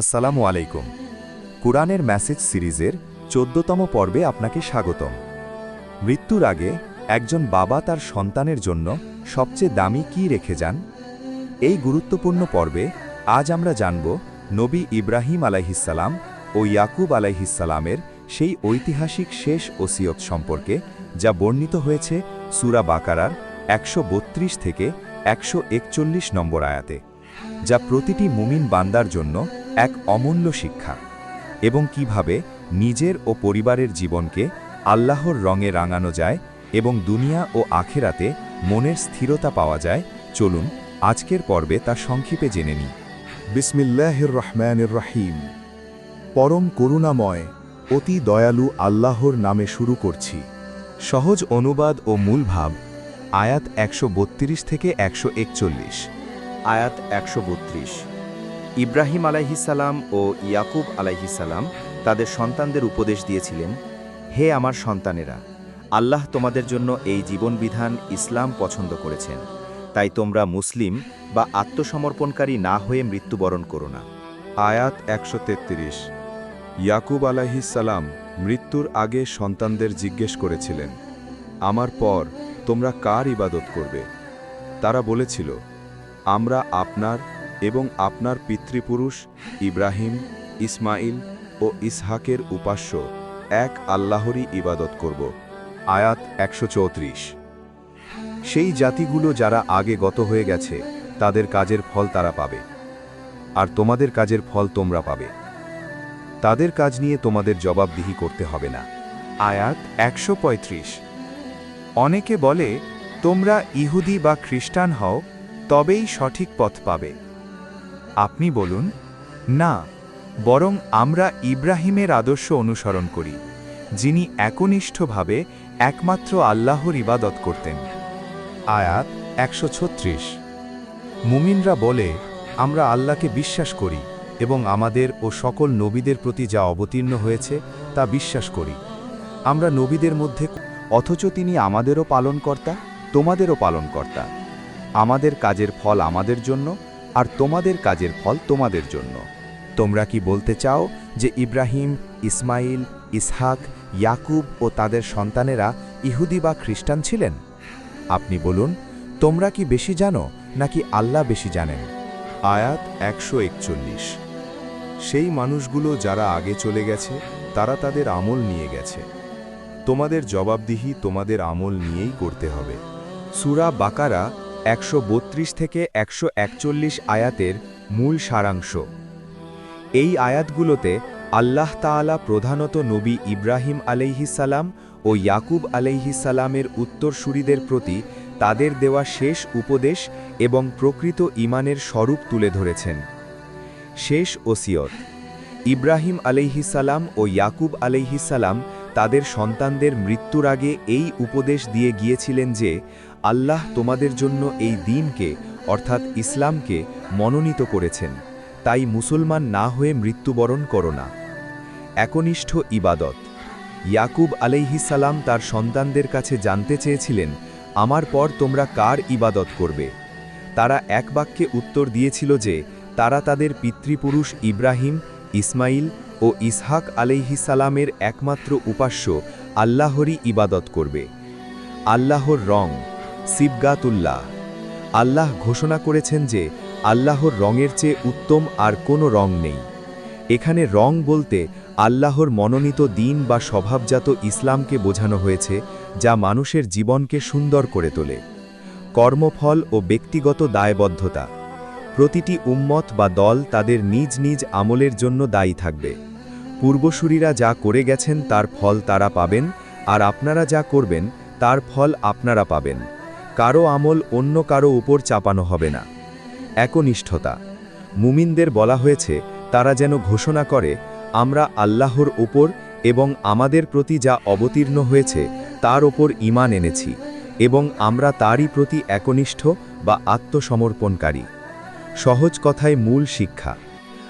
আসসালামু আলাইকুম। কুরআনের মেসেজ সিরিজের চোদ্দতম পর্বে আপনাকে স্বাগতম। মৃত্যুর আগে একজন বাবা তার সন্তানের জন্য সবচেয়ে দামি কি রেখে যান? এই গুরুত্বপূর্ণ পর্বে আজ আমরা জানব নবী ইব্রাহিম আলাইহিসাল্লাম ও ইয়াকুব আলাইহিসাল্লামের সেই ঐতিহাসিক শেষ ওসিয়ত সম্পর্কে, যা বর্ণিত হয়েছে সুরা বাকারার একশো বত্রিশ থেকে একশো একচল্লিশ নম্বর আয়াতে, যা প্রতিটি মুমিন বান্দার জন্য এক অমূল্য শিক্ষা এবং কীভাবে নিজের ও পরিবারের জীবনকে আল্লাহর রঙে রাঙানো যায় এবং দুনিয়া ও আখেরাতে মনের স্থিরতা পাওয়া যায় চলুন আজকের পর্বে তা সংক্ষেপে জেনে নিই। বিসমিল্লাহির রহমানির রহিম। পরম করুণাময় অতি দয়ালু আল্লাহর নামে শুরু করছি। সহজ অনুবাদ ও মূল ভাব আয়াত একশো বত্রিশ থেকে একশো একচল্লিশ। আয়াত একশো বত্রিশ। ইব্রাহিম আলাইহিসাল্লাম ও ইয়াকুব আলাইহিসাল্লাম তাদের সন্তানদের উপদেশ দিয়েছিলেন, হে আমার সন্তানেরা, আল্লাহ তোমাদের জন্য এই জীবনবিধান ইসলাম পছন্দ করেছেন। তাই তোমরা মুসলিম বা আত্মসমর্পণকারী না হয়ে মৃত্যুবরণ করো না। আয়াত একশো তেত্রিশ। ইয়াকুব সালাম মৃত্যুর আগে সন্তানদের জিজ্ঞেস করেছিলেন, আমার পর তোমরা কার ইবাদত করবে? তারা বলেছিল, আমরা আপনার এবং আপনার পিতৃপুরুষ, ইব্রাহিম ইসমাইল ও ইসহাকের উপাস্য, এক আল্লাহরই ইবাদত করব। আয়াত একশো চৌত্রিশ। সেই জাতিগুলো যারা আগে গত হয়ে গেছে, তাদের কাজের ফল তারা পাবে। আর তোমাদের কাজের ফল তোমরা পাবে। তাদের কাজ নিয়ে তোমাদের জবাবদিহি করতে হবে না। আয়াত একশো পঁয়ত্রিশ। অনেকে বলে, তোমরা ইহুদি বা খ্রিস্টান হও, তবেই সঠিক পথ পাবে। আপনি বলুন, না, বরং আমরা ইব্রাহিমের আদর্শ অনুসরণ করি, যিনি একনিষ্ঠভাবে একমাত্র আল্লাহর ইবাদত করতেন। আয়াত একশো ছত্রিশ। মুমিনরা বলে, আমরা আল্লাহকে বিশ্বাস করি এবং আমাদের ও সকল নবীদের প্রতি যা অবতীর্ণ হয়েছে, তা বিশ্বাস করি। আমরা নবীদের মধ্যে অথচ তিনি আমাদেরও পালনকর্তা, তোমাদেরও পালনকর্তা। আমাদের কাজের ফল আমাদের জন্য আর তোমাদের কাজের ফল তোমাদের জন্য। তোমরা কি বলতে চাও যে ইব্রাহিম, ইসমাইল, ইসহাক, ইয়াকুব ও তাদের সন্তানেরা ইহুদি বা খ্রিস্টান ছিলেন? আপনি বলুন, তোমরা কি বেশি জানো নাকি আল্লাহ বেশি জানেন? আয়াত একশো একচল্লিশ। সেই মানুষগুলো যারা আগে চলে গেছে, তারা তাদের আমল নিয়ে গেছে। তোমাদের জবাবদিহি তোমাদের আমল নিয়েই করতে হবে। সুরা বাকারা একশো বত্রিশ থেকে একশো একচল্লিশ আয়াতের মূল সারাংশ। এই আয়াতগুলোতে আল্লাহ তাআলা প্রধানত নবী ইব্রাহিম আলাইহিসাল্লাম ও ইয়াকুব আলাইহিসাল্লামের উত্তরসূরিদের প্রতি তাদের দেওয়া শেষ উপদেশ এবং প্রকৃত ইমানের স্বরূপ তুলে ধরেছেন। শেষ ওসিয়ত। ইব্রাহিম আলাইহিসাল্লাম ও ইয়াকুব আলাইহিসাল্লাম তাদের সন্তানদের মৃত্যুর আগে এই উপদেশ দিয়ে গিয়েছিলেন যে, আল্লাহ তোমাদের জন্য এই দিনকে, অর্থাৎ ইসলামকে, মনোনীত করেছেন। তাই মুসলমান না হয়ে মৃত্যুবরণ করো না। একনিষ্ঠ ইবাদত। ইয়াকুব আলাইহিসাল্লাম তার সন্তানদের কাছে জানতে চেয়েছিলেন, আমার পর তোমরা কার ইবাদত করবে? তারা এক বাক্যে উত্তর দিয়েছিল যে, তারা তাদের পিতৃপুরুষ ইব্রাহিম ইসমাইল ও ইসহাক আলাইহিসালামের একমাত্র উপাস্য আল্লাহরই ইবাদত করবে। আল্লাহর রং সিবগাতুল্লাহ। আল্লাহ ঘোষণা করেছেন যে আল্লাহর রঙের চেয়ে উত্তম আর কোনো রং নেই। এখানে রং বলতে আল্লাহর মনোনীত দিন বা স্বভাবজাত ইসলামকে বোঝানো হয়েছে, যা মানুষের জীবনকে সুন্দর করে তোলে। কর্মফল ও ব্যক্তিগত দায়বদ্ধতা। প্রতিটি উম্মত বা দল তাদের নিজ নিজ আমলের জন্য দায়ী থাকবে। পূর্বসূরীরা যা করে গেছেন তার ফল তারা পাবেন, আর আপনারা যা করবেন, তার ফল আপনারা পাবেন। কারও আমল অন্য কারও উপর চাপানো হবে না। একনিষ্ঠতা। মুমিনদের বলা হয়েছে, তারা যেন ঘোষণা করে, আমরা আল্লাহর ওপর এবং আমাদের প্রতি যা অবতীর্ণ হয়েছে, তার ওপর ইমান এনেছি এবং আমরা তারই প্রতি একনিষ্ঠ বা আত্মসমর্পণকারী। সহজ কথায় মূল শিক্ষা।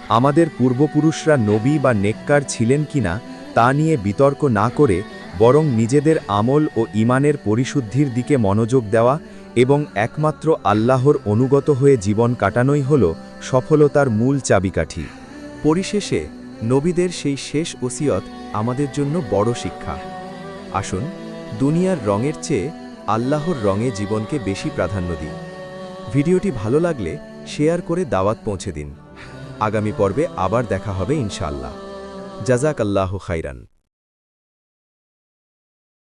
আমাদের পূর্বপুরুষরা নবী বা নেককার ছিলেন কিনা তা নিয়ে বিতর্ক না করে বরং নিজেদের আমল ও ইমানের পরিশুদ্ধির দিকে মনোযোগ দেওয়া এবং একমাত্র আল্লাহর অনুগত হয়ে জীবন কাটানোই হল সফলতার মূল চাবিকাঠি। পরিশেষে, নবীদের সেই শেষ ওসিয়ত আমাদের জন্য বড় শিক্ষা। আসুন, দুনিয়ার রঙের চেয়ে আল্লাহর রঙে জীবনকে বেশি প্রাধান্য দিই। ভিডিওটি ভালো লাগলে শেয়ার করে দাওয়াত পৌঁছে দিন। আগামী পর্বে আবার দেখা হবে ইনশাআল্লাহ। জাজাক আল্লাহ খাইরান।